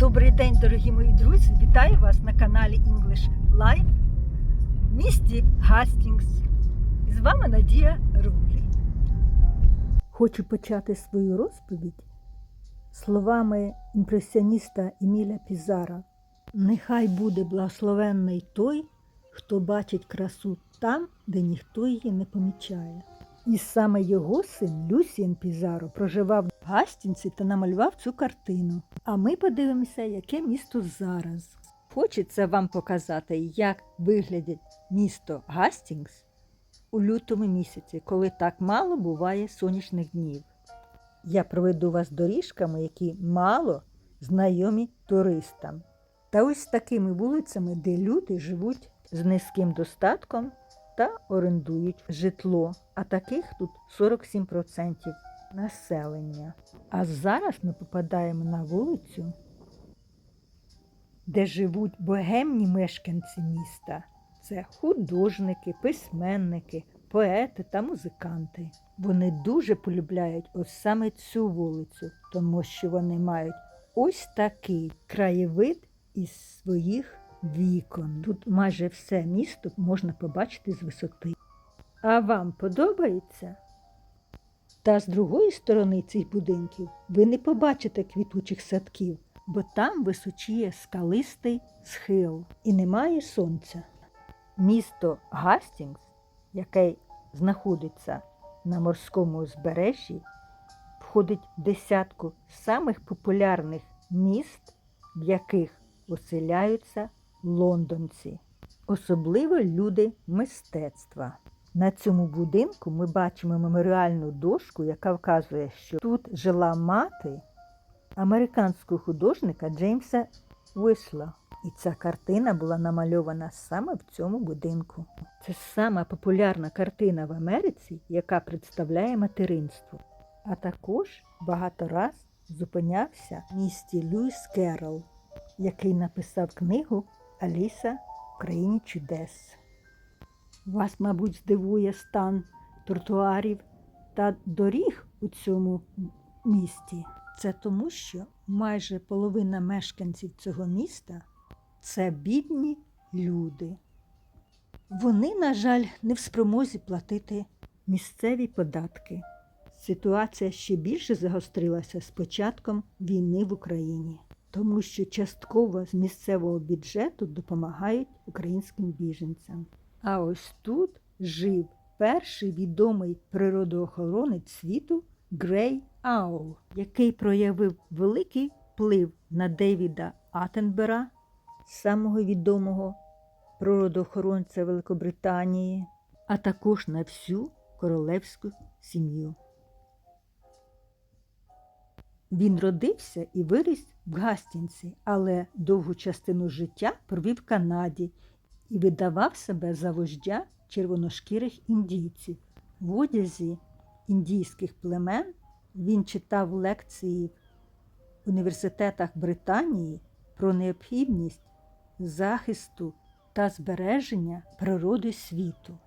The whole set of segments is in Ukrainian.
Добрий день, дорогі мої друзі! Вітаю вас на каналі English Live в місті Гастінгс. І з вами Надія Рублі. Хочу почати свою розповідь словами імпресіоніста Еміля Пізара. Нехай буде благословенний той, хто бачить красу там, де ніхто її не помічає. І саме його син Люсієн Пізаро проживав Гастінці та намалював цю картину. А ми подивимося, яке місто зараз. Хочеться вам показати, як виглядить місто Гастінгс у лютому місяці, коли так мало буває сонячних днів. Я проведу вас доріжками, які мало знайомі туристам. Та ось такими вулицями, де люди живуть з низьким достатком та орендують житло. А таких тут 47% населення. А зараз ми попадаємо на вулицю, де живуть богемні мешканці міста. Це художники, письменники, поети та музиканти. Вони дуже полюбляють ось саме цю вулицю, тому що вони мають ось такий краєвид із своїх вікон. Тут майже все місто можна побачити з висоти. А вам подобається? Та з другої сторони цих будинків ви не побачите квітучих садків, бо там височіє скалистий схил і немає сонця. Місто Гастінгс, яке знаходиться на морському узбережжі, входить в десятку самих популярних міст, в яких оселяються лондонці, особливо люди мистецтва. На цьому будинку ми бачимо меморіальну дошку, яка вказує, що тут жила мати американського художника Джеймса Уисла. І ця картина була намальована саме в цьому будинку. Це сама популярна картина в Америці, яка представляє материнство. А також багато раз зупинявся в місті Льюіс Керрол, який написав книгу Аліса в країні чудес. Вас, мабуть, здивує стан тротуарів та доріг у цьому місті. Це тому, що майже половина мешканців цього міста це бідні люди. Вони, на жаль, не в спромозі платити місцеві податки. Ситуація ще більше загострилася з початком війни в Україні, тому що частково з місцевого бюджету допомагають українським біженцям. А ось тут жив перший відомий природоохоронець світу Грей Аул, який проявив великий вплив на Девіда Аттенбера, самого відомого природоохоронця Великобританії, а також на всю королевську сім'ю. Він родився і виріс в Гастінці, але довгу частину життя провів в Канаді і видавав себе за вождя червоношкірих індійців. В одязі індійських племен він читав лекції в університетах Британії про необхідність захисту та збереження природи світу.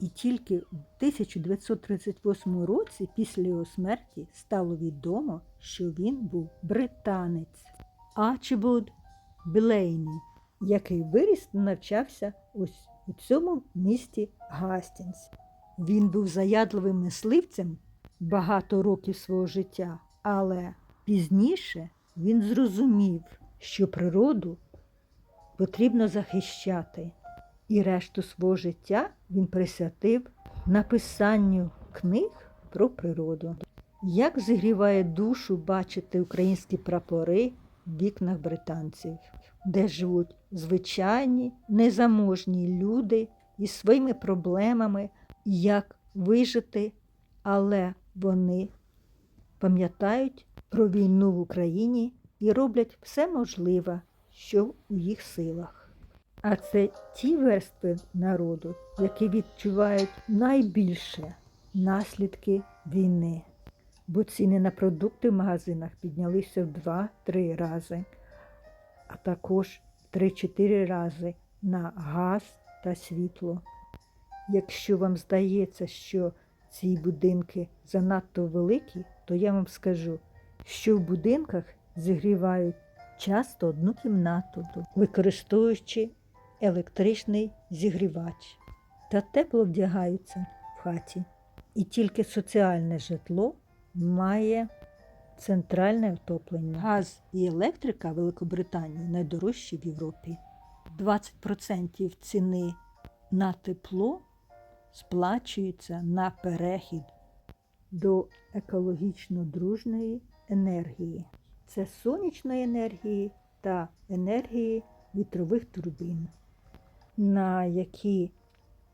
І тільки в 1938 році, після його смерті, стало відомо, що він був британець Арчиболд Білейні, який виріс навчався ось у цьому місті Гастінс. Він був заядливим мисливцем багато років свого життя, але пізніше він зрозумів, що природу потрібно захищати, і решту свого життя він присвятив написанню книг про природу. Як зігріває душу бачити українські прапори в вікнах британців, де живуть звичайні незаможні люди із своїми проблемами, як вижити, але вони пам'ятають про війну в Україні і роблять все можливе, що у їх силах. А це ті верстви народу, які відчувають найбільше наслідки війни. Бо ціни на продукти в магазинах піднялися в 2-3 рази, а також 3-4 рази на газ та світло. Якщо вам здається, що ці будинки занадто великі, то я вам скажу, що в будинках зігрівають часто одну кімнату, використовуючи електричний зігрівач та тепло вдягаються в хаті. І тільки соціальне житло має центральне отоплення. Газ і електрика Великобританії найдорожчі в Європі. 20% ціни на тепло сплачується на перехід до екологічно дружної енергії. Це сонячної енергії та енергії вітрових турбін, на які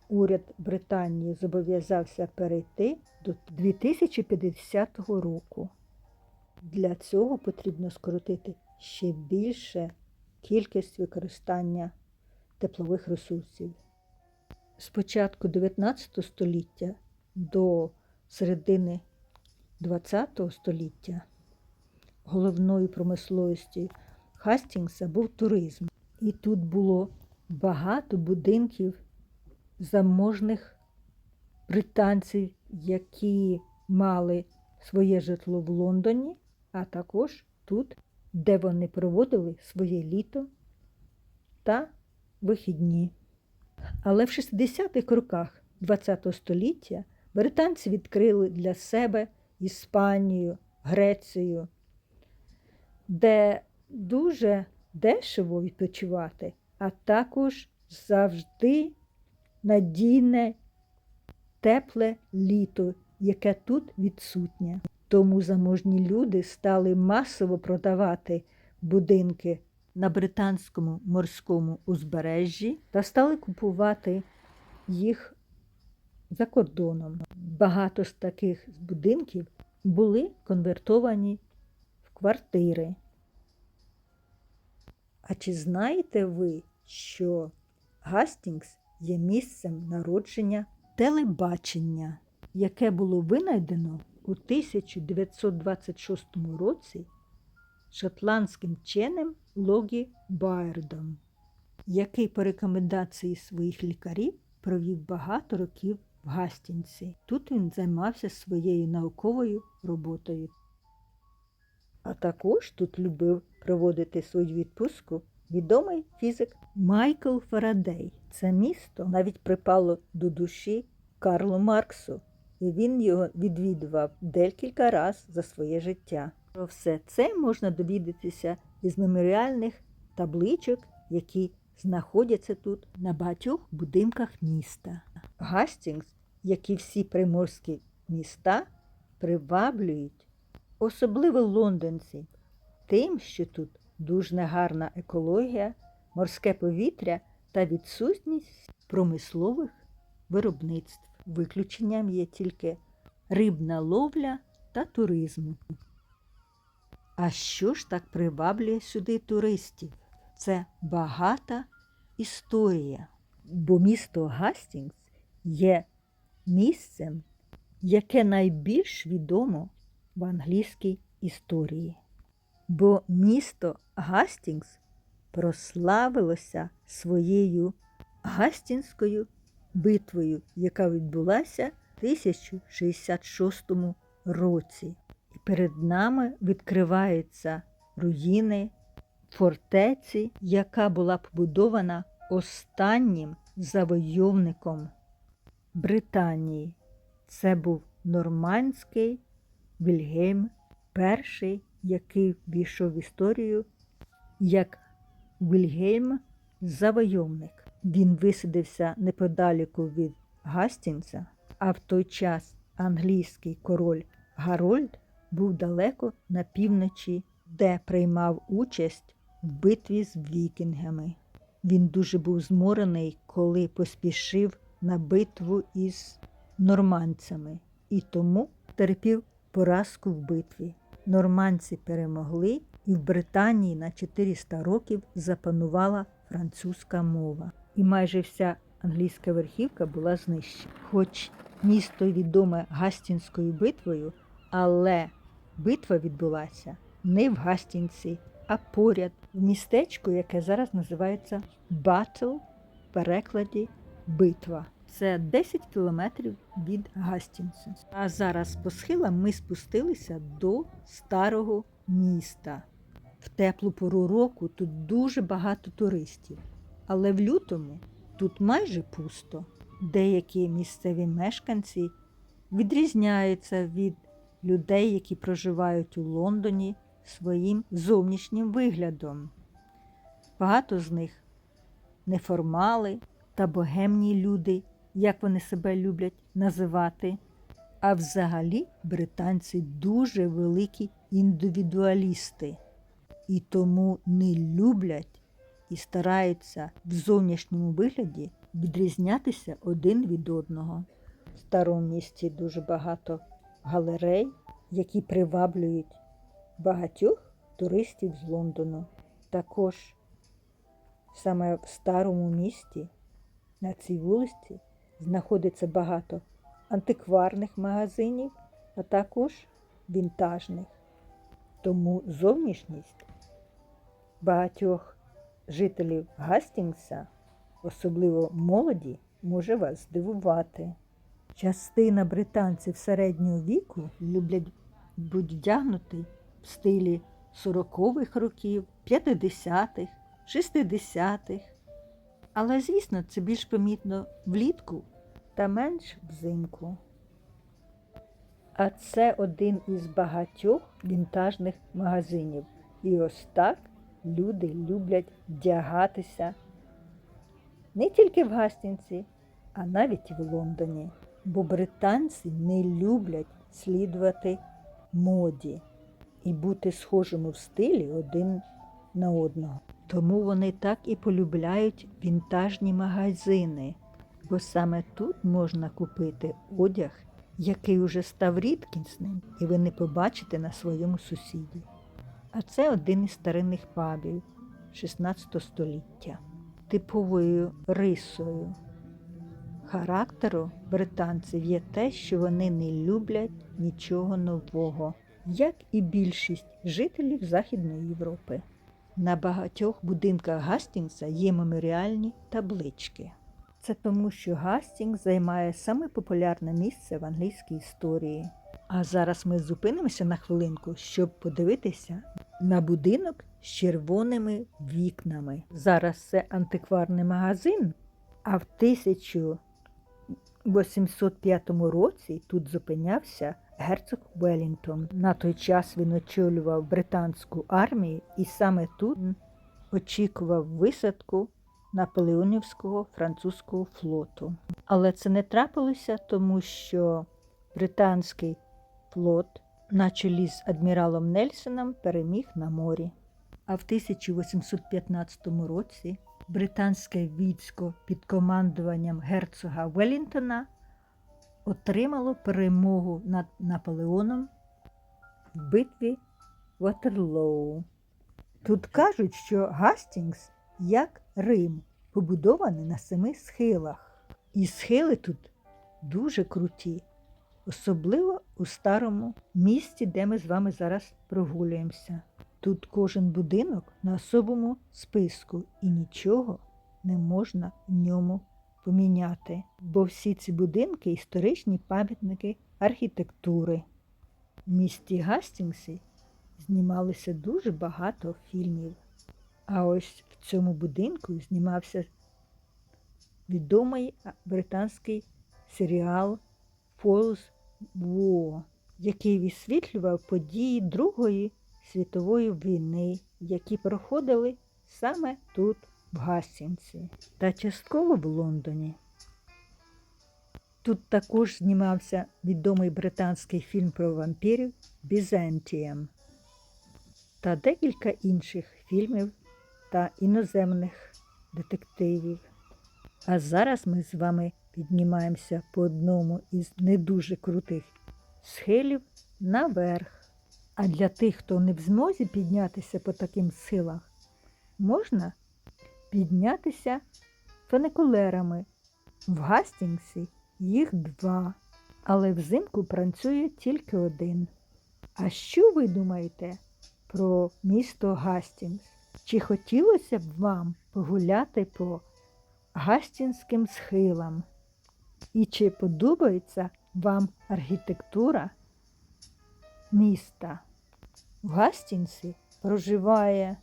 уряд Британії зобов'язався перейти до 2050 року. Для цього потрібно скоротити ще більше кількість використання теплових ресурсів. З початку 19 століття до середини 20 століття головною промисловістю Хастінгса був туризм. І тут було багато будинків заможних британців, які мали своє житло в Лондоні, а також тут, де вони проводили своє літо та вихідні. Але в 60-х роках ХХ століття британці відкрили для себе Іспанію, Грецію, де дуже дешево відпочивати, а також завжди надійне, тепле літо, яке тут відсутнє. Тому заможні люди стали масово продавати будинки на британському морському узбережжі та стали купувати їх за кордоном. Багато з таких будинків були конвертовані в квартири. А чи знаєте ви, що Гастінгс є місцем народження телебачення, яке було винайдено у 1926 році шотландським вченим Логі Байердом, який по рекомендації своїх лікарів провів багато років в Гастінці. Тут він займався своєю науковою роботою. А також тут любив проводити свою відпустку відомий фізик Майкл Фарадей. Це місто навіть припало до душі Карлу Марксу, і він його відвідував декілька разів за своє життя. Про все це можна довідатися із меморіальних табличок, які знаходяться тут на багатьох будинках міста. Гастінгс, як і всі приморські міста, приваблюють особливо лондонці, тим, що тут дуже гарна екологія, морське повітря та відсутність промислових виробництв. Виключенням є тільки рибна ловля та туризм. А що ж так приваблює сюди туристів? Це багата історія, бо місто Гастінгс є місцем, яке найбільш відомо в англійській історії. Бо місто Гастінгс прославилося своєю Гастінською битвою, яка відбулася в 1066 році. І перед нами відкриваються руїни фортеці, яка була побудована останнім завойовником Британії. Це був нормандський Вільгельм І, який війшов в історію як Вільгельм Завойовник. Він висадився неподаліку від Гастінса, а в той час англійський король Гарольд був далеко на півночі, де приймав участь в битві з вікінгами. Він дуже був зморений, коли поспішив на битву із нормандцями і тому терпів поразку в битві. Нормандці перемогли, і в Британії на 400 років запанувала французька мова. І майже вся англійська верхівка була знищена. Хоч місто відоме Гастінською битвою, але битва відбулася не в Гастінці, а поряд в містечку, яке зараз називається Батл, в перекладі битва. Це 10 кілометрів від Гастінгсу. А зараз по схилам ми спустилися до старого міста. В теплу пору року тут дуже багато туристів, але в лютому тут майже пусто. Деякі місцеві мешканці відрізняються від людей, які проживають у Лондоні своїм зовнішнім виглядом. Багато з них неформали та богемні люди, як вони себе люблять називати. А взагалі британці дуже великі індивідуалісти і тому не люблять і стараються в зовнішньому вигляді відрізнятися один від одного. В старому місті дуже багато галерей, які приваблюють багатьох туристів з Лондону. Також саме в старому місті на цій вулиці знаходиться багато антикварних магазинів, а також вінтажних. Тому зовнішність багатьох жителів Гастінгса, особливо молоді, може вас здивувати. Частина британців середнього віку люблять бути вдягнути в стилі 40-х років, 50-х, 60-х. Але, звісно, це більш помітно влітку та менш взимку. А це один із багатьох вінтажних магазинів. І ось так люди люблять вдягатися не тільки в Гастінці, а навіть і в Лондоні. Бо британці не люблять слідувати моді і бути схожими в стилі один на одного. Тому вони так і полюбляють вінтажні магазини, бо саме тут можна купити одяг, який уже став рідкісним, і ви не побачите на своєму сусіді. А це один із старинних пабів 16 століття. Типовою рисою характеру британців є те, що вони не люблять нічого нового, як і більшість жителів Західної Європи. На багатьох будинках Гастінгса є меморіальні таблички. Це тому, що Гастінгс займає саме популярне місце в англійській історії. А зараз ми зупинимося на хвилинку, щоб подивитися на будинок з червоними вікнами. Зараз це антикварний магазин, а в 1805 році тут зупинявся герцог Велінгтон. На той час він очолював британську армію і саме тут очікував висадку Наполеонівського французького флоту. Але це не трапилося, тому що британський флот на чолі з адміралом Нельсоном переміг на морі. А в 1815 році британське військо під командуванням герцога Велінгтона отримало перемогу над Наполеоном в битві Ватерлоу. Тут кажуть, що Гастінгс як Рим, побудований на семи схилах. І схили тут дуже круті, особливо у старому місті, де ми з вами зараз прогулюємося. Тут кожен будинок на особому списку і нічого не можна в ньому поміняти, бо всі ці будинки історичні пам'ятники архітектури. В місті Гастінгсі знімалося дуже багато фільмів. А ось в цьому будинку знімався відомий британський серіал Falls War, який висвітлював події Другої світової війни, які проходили саме тут, в Гастінці, та частково в Лондоні. Тут також знімався відомий британський фільм про вампірів Бізантієм та декілька інших фільмів та іноземних детективів. А зараз ми з вами піднімаємося по одному із не дуже крутих схилів наверх. А для тих, хто не в змозі піднятися по таким схилах, можна піднятися фуникулерами. В Гастінгсі їх два, але взимку працює тільки один. А що ви думаєте про місто Гастінгс? Чи хотілося б вам погуляти по гастінським схилам? І чи подобається вам архітектура міста? В Гастінсі проживає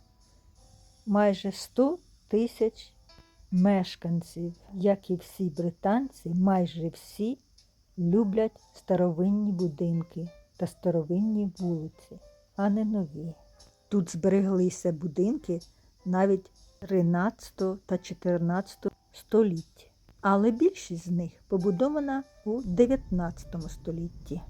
майже 100 тисяч мешканців. Як і всі британці, майже всі люблять старовинні будинки та старовинні вулиці, а не нові. Тут збереглися будинки навіть 13 та 14 століть, але більшість з них побудована у 19 столітті.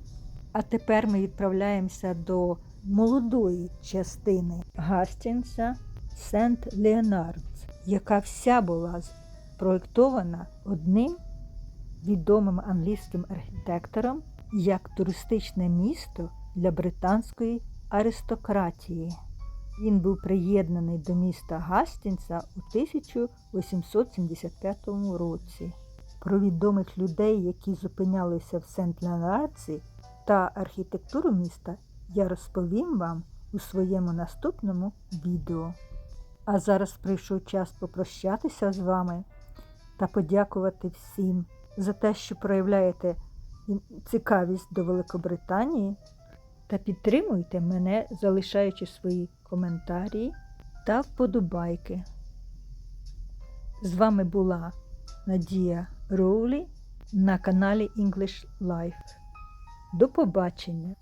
А тепер ми відправляємося до молодої частини Гастінгса Сент Леонардс, яка вся була спроєктована одним відомим англійським архітектором як туристичне місто для британської аристократії. Він був приєднаний до міста Гастінса у 1875 році. Про відомих людей, які зупинялися в Сент-Леонардсі та архітектуру міста, я розповім вам у своєму наступному відео. А зараз прийшов час попрощатися з вами та подякувати всім за те, що проявляєте цікавість до Великобританії та підтримуйте мене, залишаючи свої коментарі та вподобайки. З вами була Надія Роулі на каналі English Life. До побачення!